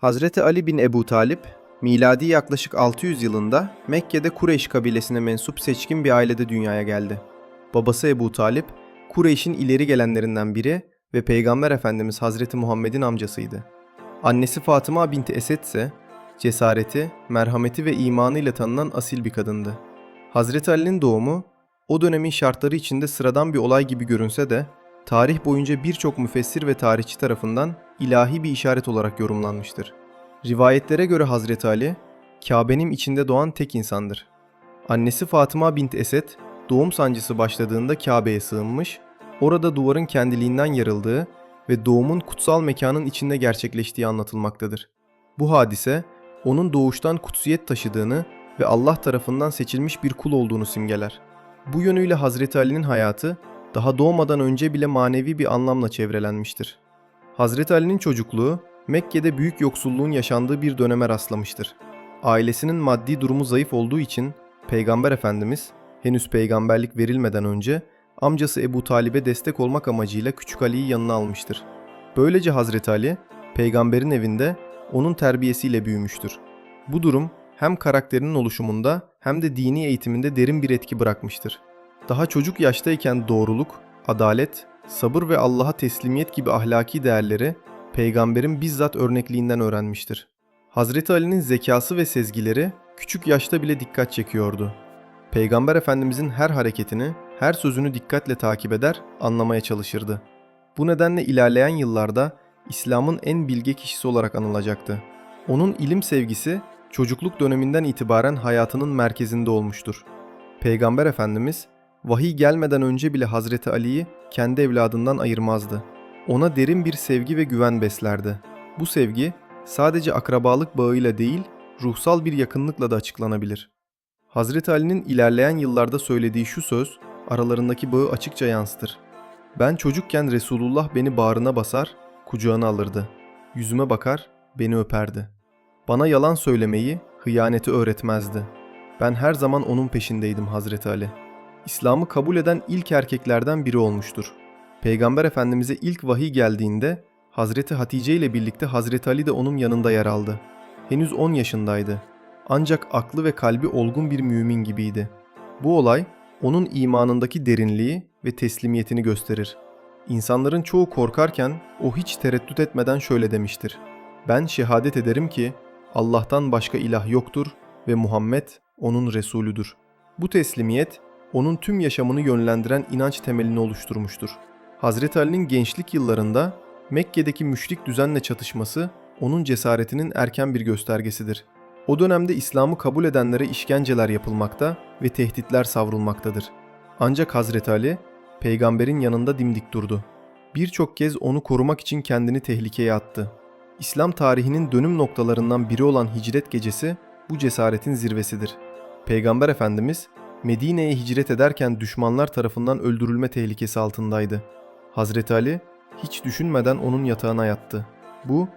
Hazreti Ali bin Ebu Talip, miladi yaklaşık 600 yılında Mekke'de Kureyş kabilesine mensup seçkin bir ailede dünyaya geldi. Babası Ebu Talip, Kureyş'in ileri gelenlerinden biri ve Peygamber Efendimiz Hazreti Muhammed'in amcasıydı. Annesi Fatıma binti Esed ise cesareti, merhameti ve imanıyla tanınan asil bir kadındı. Hazreti Ali'nin doğumu o dönemin şartları içinde sıradan bir olay gibi görünse de tarih boyunca birçok müfessir ve tarihçi tarafından ilahi bir işaret olarak yorumlanmıştır. Rivayetlere göre Hazreti Ali, Kabe'nin içinde doğan tek insandır. Annesi Fatıma bint Esed, doğum sancısı başladığında Kabe'ye sığınmış, orada duvarın kendiliğinden yarıldığı ve doğumun kutsal mekanın içinde gerçekleştiği anlatılmaktadır. Bu hadise, onun doğuştan kutsiyet taşıdığını ve Allah tarafından seçilmiş bir kul olduğunu simgeler. Bu yönüyle Hazreti Ali'nin hayatı daha doğmadan önce bile manevi bir anlamla çevrelenmiştir. Hazreti Ali'nin çocukluğu Mekke'de büyük yoksulluğun yaşandığı bir döneme rastlamıştır. Ailesinin maddi durumu zayıf olduğu için Peygamber Efendimiz henüz peygamberlik verilmeden önce amcası Ebu Talib'e destek olmak amacıyla küçük Ali'yi yanına almıştır. Böylece Hazreti Ali peygamberin evinde onun terbiyesiyle büyümüştür. Bu durum hem karakterinin oluşumunda hem de dini eğitiminde derin bir etki bırakmıştır. Daha çocuk yaştayken doğruluk, adalet, sabır ve Allah'a teslimiyet gibi ahlaki değerleri peygamberin bizzat örnekliğinden öğrenmiştir. Hazreti Ali'nin zekası ve sezgileri küçük yaşta bile dikkat çekiyordu. Peygamber Efendimizin her hareketini, her sözünü dikkatle takip eder, anlamaya çalışırdı. Bu nedenle ilerleyen yıllarda İslam'ın en bilge kişisi olarak anılacaktı. Onun ilim sevgisi çocukluk döneminden itibaren hayatının merkezinde olmuştur. Peygamber Efendimiz vahiy gelmeden önce bile Hazreti Ali'yi kendi evladından ayırmazdı. Ona derin bir sevgi ve güven beslerdi. Bu sevgi sadece akrabalık bağıyla değil, ruhsal bir yakınlıkla da açıklanabilir. Hazreti Ali'nin ilerleyen yıllarda söylediği şu söz aralarındaki bağı açıkça yansıtır. Ben çocukken Resulullah beni bağrına basar, kucağına alırdı. Yüzüme bakar, beni öperdi. Bana yalan söylemeyi, hıyaneti öğretmezdi. Ben her zaman onun peşindeydim Hazreti Ali. İslam'ı kabul eden ilk erkeklerden biri olmuştur. Peygamber Efendimiz'e ilk vahiy geldiğinde Hazreti Hatice ile birlikte Hazreti Ali de onun yanında yer aldı. Henüz 10 yaşındaydı. Ancak aklı ve kalbi olgun bir mümin gibiydi. Bu olay onun imanındaki derinliği ve teslimiyetini gösterir. İnsanların çoğu korkarken o hiç tereddüt etmeden şöyle demiştir. Ben şehadet ederim ki Allah'tan başka ilah yoktur ve Muhammed onun Resulüdür. Bu teslimiyet onun tüm yaşamını yönlendiren inanç temelini oluşturmuştur. Hazreti Ali'nin gençlik yıllarında Mekke'deki müşrik düzenle çatışması onun cesaretinin erken bir göstergesidir. O dönemde İslam'ı kabul edenlere işkenceler yapılmakta ve tehditler savrulmaktadır. Ancak Hazreti Ali peygamberin yanında dimdik durdu. Birçok kez onu korumak için kendini tehlikeye attı. İslam tarihinin dönüm noktalarından biri olan Hicret Gecesi bu cesaretin zirvesidir. Peygamber Efendimiz Medine'ye hicret ederken düşmanlar tarafından öldürülme tehlikesi altındaydı. Hazreti Ali hiç düşünmeden onun yatağına yattı. Bu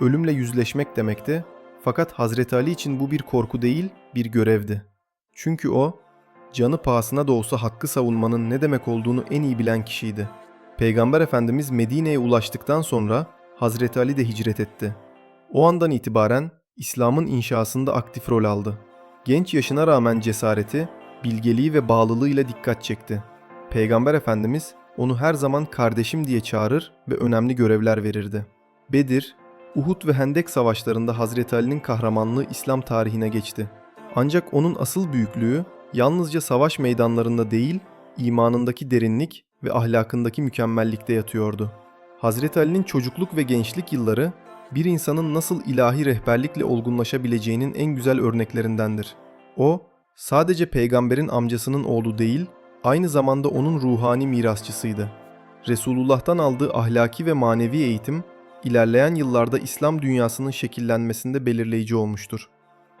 ölümle yüzleşmek demekti fakat Hazreti Ali için bu bir korku değil, bir görevdi. Çünkü o canı pahasına da olsa hakkı savunmanın ne demek olduğunu en iyi bilen kişiydi. Peygamber Efendimiz Medine'ye ulaştıktan sonra Hazreti Ali de hicret etti. O andan itibaren İslam'ın inşasında aktif rol aldı. Genç yaşına rağmen cesareti, bilgeliği ve bağlılığıyla dikkat çekti. Peygamber Efendimiz onu her zaman kardeşim diye çağırır ve önemli görevler verirdi. Bedir, Uhud ve Hendek savaşlarında Hazreti Ali'nin kahramanlığı İslam tarihine geçti. Ancak onun asıl büyüklüğü yalnızca savaş meydanlarında değil, imanındaki derinlik ve ahlakındaki mükemmellikte yatıyordu. Hazreti Ali'nin çocukluk ve gençlik yılları bir insanın nasıl ilahi rehberlikle olgunlaşabileceğinin en güzel örneklerindendir. O, sadece peygamberin amcasının oğlu değil, aynı zamanda onun ruhani mirasçısıydı. Resulullah'tan aldığı ahlaki ve manevi eğitim, ilerleyen yıllarda İslam dünyasının şekillenmesinde belirleyici olmuştur.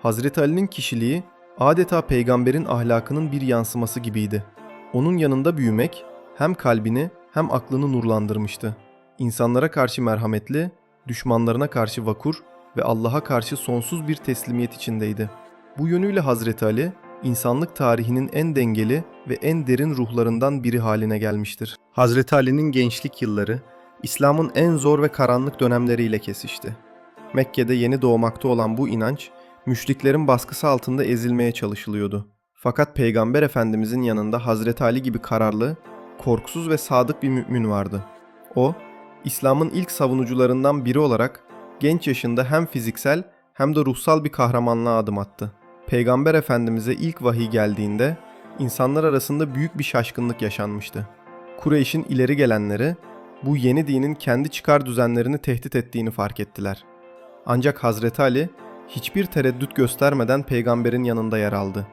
Hazreti Ali'nin kişiliği adeta peygamberin ahlakının bir yansıması gibiydi. Onun yanında büyümek hem kalbini hem aklını nurlandırmıştı. İnsanlara karşı merhametli, düşmanlarına karşı vakur ve Allah'a karşı sonsuz bir teslimiyet içindeydi. Bu yönüyle Hazreti Ali, insanlık tarihinin en dengeli ve en derin ruhlarından biri haline gelmiştir. Hazreti Ali'nin gençlik yılları İslam'ın en zor ve karanlık dönemleriyle kesişti. Mekke'de yeni doğmakta olan bu inanç, müşriklerin baskısı altında ezilmeye çalışılıyordu. Fakat Peygamber Efendimizin yanında Hazreti Ali gibi kararlı, korkusuz ve sadık bir mümin vardı. O, İslam'ın ilk savunucularından biri olarak genç yaşında hem fiziksel hem de ruhsal bir kahramanlığa adım attı. Peygamber Efendimiz'e ilk vahiy geldiğinde insanlar arasında büyük bir şaşkınlık yaşanmıştı. Kureyş'in ileri gelenleri bu yeni dinin kendi çıkar düzenlerini tehdit ettiğini fark ettiler. Ancak Hazreti Ali hiçbir tereddüt göstermeden peygamberin yanında yer aldı.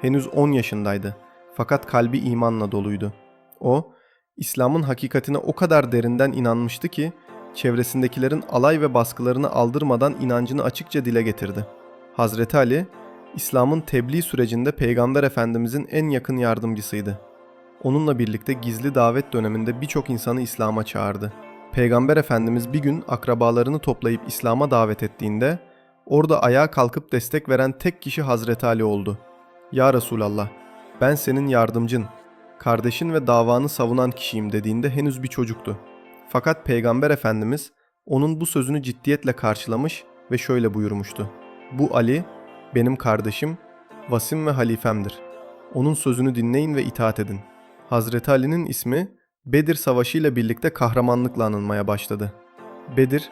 Henüz 10 yaşındaydı fakat kalbi imanla doluydu. O, İslam'ın hakikatine o kadar derinden inanmıştı ki çevresindekilerin alay ve baskılarını aldırmadan inancını açıkça dile getirdi. Hazreti Ali, İslam'ın tebliğ sürecinde Peygamber Efendimizin en yakın yardımcısıydı. Onunla birlikte gizli davet döneminde birçok insanı İslam'a çağırdı. Peygamber Efendimiz bir gün akrabalarını toplayıp İslam'a davet ettiğinde orada ayağa kalkıp destek veren tek kişi Hazreti Ali oldu. Ya Resulallah, ben senin yardımcın, kardeşin ve davanı savunan kişiyim dediğinde henüz bir çocuktu. Fakat Peygamber Efendimiz onun bu sözünü ciddiyetle karşılamış ve şöyle buyurmuştu. Bu Ali benim kardeşim, vasim ve halifemdir. Onun sözünü dinleyin ve itaat edin. Hazreti Ali'nin ismi Bedir Savaşı ile birlikte kahramanlıkla anılmaya başladı. Bedir,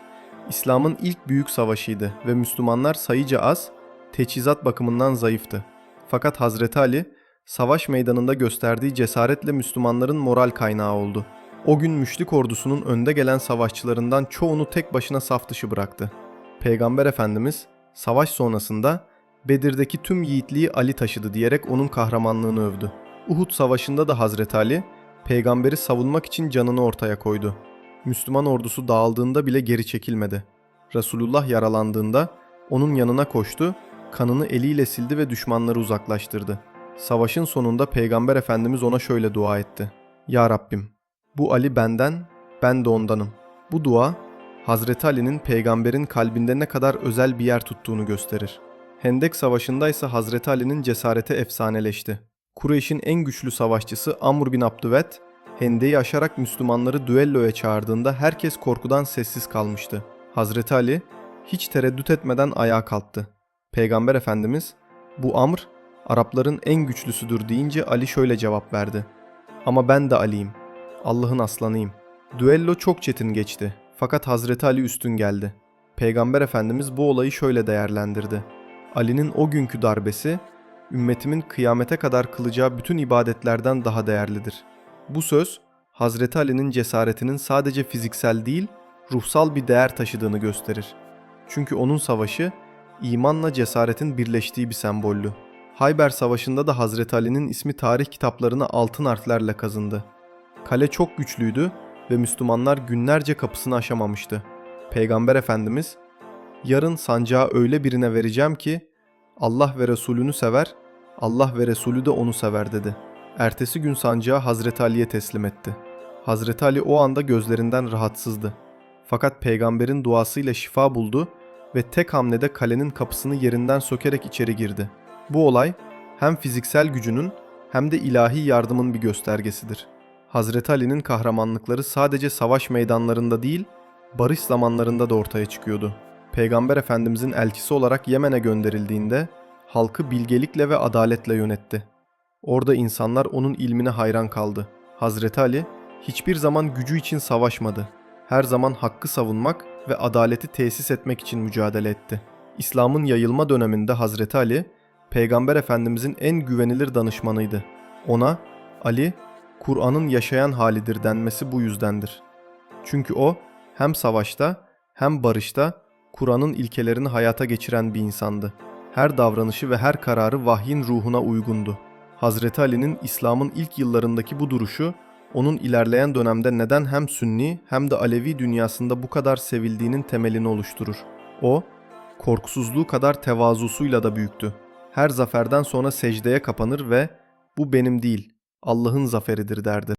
İslam'ın ilk büyük savaşıydı ve Müslümanlar sayıca az, teçhizat bakımından zayıftı. Fakat Hazreti Ali, savaş meydanında gösterdiği cesaretle Müslümanların moral kaynağı oldu. O gün müşrik ordusunun önde gelen savaşçılarından çoğunu tek başına saf dışı bıraktı. Peygamber Efendimiz, savaş sonrasında Bedir'deki tüm yiğitliği Ali taşıdı diyerek onun kahramanlığını övdü. Uhud Savaşı'nda da Hazreti Ali, peygamberi savunmak için canını ortaya koydu. Müslüman ordusu dağıldığında bile geri çekilmedi. Resulullah yaralandığında onun yanına koştu, kanını eliyle sildi ve düşmanları uzaklaştırdı. Savaşın sonunda Peygamber Efendimiz ona şöyle dua etti. Ya Rabbim, bu Ali benden, ben de ondanım. Bu dua, Hazreti Ali'nin peygamberin kalbinde ne kadar özel bir yer tuttuğunu gösterir. Hendek Savaşı'nda ise Hazreti Ali'nin cesareti efsaneleşti. Kureyş'in en güçlü savaşçısı Amr bin Abdüvet, Hende'yi aşarak Müslümanları düelloya çağırdığında herkes korkudan sessiz kalmıştı. Hazreti Ali hiç tereddüt etmeden ayağa kalktı. Peygamber Efendimiz, bu Amr, Arapların en güçlüsüdür deyince Ali şöyle cevap verdi. Ama ben de Ali'yim. Allah'ın aslanıyım. Düello çok çetin geçti. Fakat Hazreti Ali üstün geldi. Peygamber Efendimiz bu olayı şöyle değerlendirdi. Ali'nin o günkü darbesi, ümmetimin kıyamete kadar kılacağı bütün ibadetlerden daha değerlidir. Bu söz, Hazreti Ali'nin cesaretinin sadece fiziksel değil, ruhsal bir değer taşıdığını gösterir. Çünkü onun savaşı, imanla cesaretin birleştiği bir sembollü. Hayber Savaşı'nda da Hazreti Ali'nin ismi tarih kitaplarına altın harflerle kazındı. Kale çok güçlüydü ve Müslümanlar günlerce kapısını aşamamıştı. Peygamber Efendimiz, yarın sancağı öyle birine vereceğim ki Allah ve Resulünü sever, Allah ve Resulü de onu sever dedi. Ertesi gün sancağı Hazreti Ali'ye teslim etti. Hazreti Ali o anda gözlerinden rahatsızdı. Fakat peygamberin duasıyla şifa buldu ve tek hamlede kalenin kapısını yerinden sökerek içeri girdi. Bu olay hem fiziksel gücünün hem de ilahi yardımın bir göstergesidir. Hazreti Ali'nin kahramanlıkları sadece savaş meydanlarında değil, barış zamanlarında da ortaya çıkıyordu. Peygamber Efendimizin elçisi olarak Yemen'e gönderildiğinde halkı bilgelikle ve adaletle yönetti. Orada insanlar onun ilmine hayran kaldı. Hazreti Ali hiçbir zaman gücü için savaşmadı. Her zaman hakkı savunmak ve adaleti tesis etmek için mücadele etti. İslam'ın yayılma döneminde Hazreti Ali, Peygamber Efendimizin en güvenilir danışmanıydı. Ona Ali, Kur'an'ın yaşayan halidir denmesi bu yüzdendir. Çünkü o hem savaşta hem barışta Kur'an'ın ilkelerini hayata geçiren bir insandı. Her davranışı ve her kararı vahyin ruhuna uygundu. Hazreti Ali'nin İslam'ın ilk yıllarındaki bu duruşu onun ilerleyen dönemde neden hem Sünni hem de Alevi dünyasında bu kadar sevildiğinin temelini oluşturur. O, korkusuzluğu kadar tevazusuyla da büyüktü. Her zaferden sonra secdeye kapanır ve bu benim değil, Allah'ın zaferidir derdi.